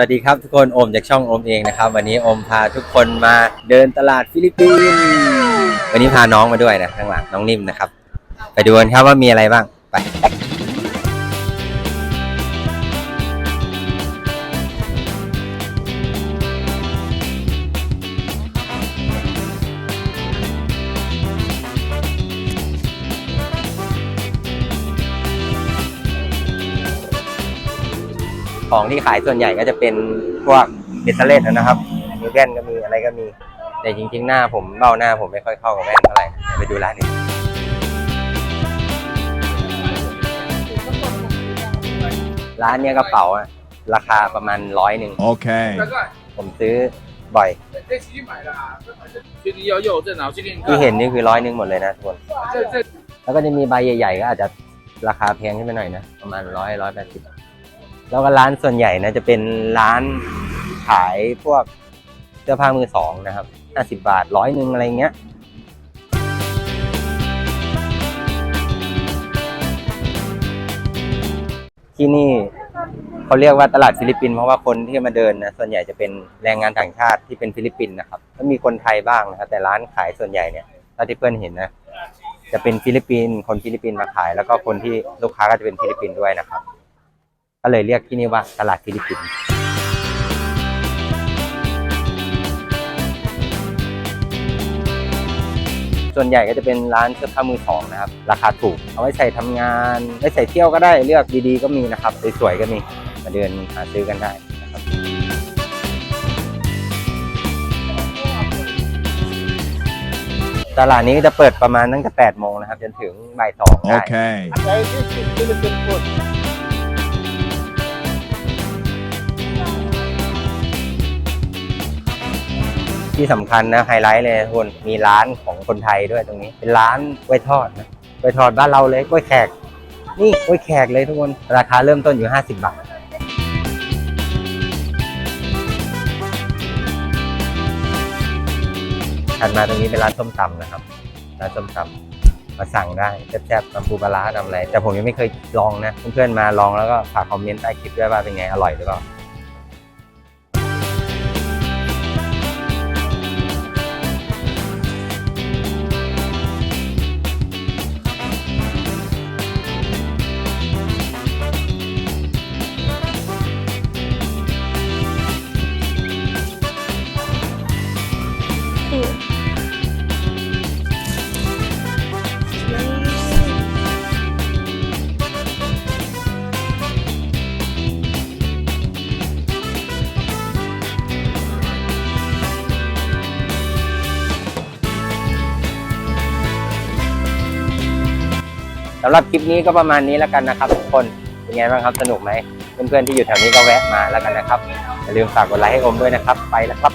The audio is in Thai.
วัสดีครับทุกคนโอมจากช่องโอมเองนะครับ วันนี้โอมพาทุกคนมาเดินตลาดฟิลิปปินส์วันนี้พาน้องมาด้วยนะข้างหลังน้องนิ่มนะครับ ไปดูกันครับว่ามีอะไรบ้างไป ของที่ขายส่วนใหญ่ก็จะเป็นพวกเบตเตอร์เลสนะครับมีแว่นก็มีอะไรก็มี แต่จริงๆหน้าผมเบ้าหน้าผมไม่ค่อยเข้ากับแว่นเท่าไหร่ไปดูร้านนี้ ร้านเนี้ยกระเป๋าอะราคาประมาณร้อยหนึ่ง Okay. ผมซื้อบ่อย 这期买的啊，确定要右正，然后确定 ที่เห็นนี่คือร้อยหนึ่งหมดเลยนะทุกคน 这这 แล้วก็จะมีใบใหญ่ๆก็อาจจะราคาแพงขึ้นไปหน่อยนะ ประมาณร้อยร้อยแปดสิบ แล้วก็ร้านส่วนใหญ่นะจะเป็นร้านขายพวกเสื้อผ้ามือสองนะครับห้าสิบาทร้อยหนึ่งอะไรเงี้ยที่นี่เขาเรียกว่าตลาดฟิลิปปินส์เพราะว่าคนที่มาเดินนะส่วนใหญ่จะเป็นแรงงานต่างชาติที่เป็นฟิลิปปินส์นะครับก็มีคนไทยบ้างนะครับแต่ร้านขายส่วนใหญ่เนี่ยถ้าที่เพื่อนเห็นนะจะเป็นฟิลิปปินส์คนฟิลิปปินส์มาขาย แล้วก็คนที่ลูกค้าก็จะเป็นฟิลิปปินส์ด้วยนะครับ ก็เลยเรียกที่นี่ว่าตลาดฟิลิปปินส์ส่วนใหญ่ก็จะเป็นร้านเสื้อผ้ามือสองนะครับ ราคาถูก เอาไว้ใส่ทำงานไว้ใส่เที่ยวก็ได้เลือกดีๆก็มีนะครับสวยๆก็มีมาเดินหาซื้อกันได้นะครับตลาดนี้ก็จะเปิดประมาณตั้งแต่8โมงนะครับ จนถึงบ่ายสองได้ Okay. ที่สำคัญนะไฮไลท์เลยทุกคนมีร้านของคนไทยด้วยตรงนี้ เป็นร้านกล้วยทอดนะกล้วยทอดบ้านเราเลยกล้วยแขก นี่กล้วยแขกเลยทุกคน ราคาเริ่มต้นอยู่ 50 บาทถัดมาตรงนี้เป็นร้านส้มตำนะครับ ร้านส้มตำมาสั่งได้แซ่บๆตำปูปลาร้าตำอะไรแต่ผมยังไม่เคยลองนะ เพื่อนๆมาลองแล้วก็ฝากคอมเมนต์ใต้คลิปด้วยว่าเป็นไงอร่อยหรือเปล่าำหรับคลิปนี้ก็ประมาณนี้แล้วกันนะครับทุกคนเป็นไงบ้างครับสนุกไหมเพื่อนๆที่อยู่แถวนี้ก็แวะมาแล้วกันนะครับอย่าลืมฝากกดไลค์ให้อมด้วยนะครับ ไปแล้วครับ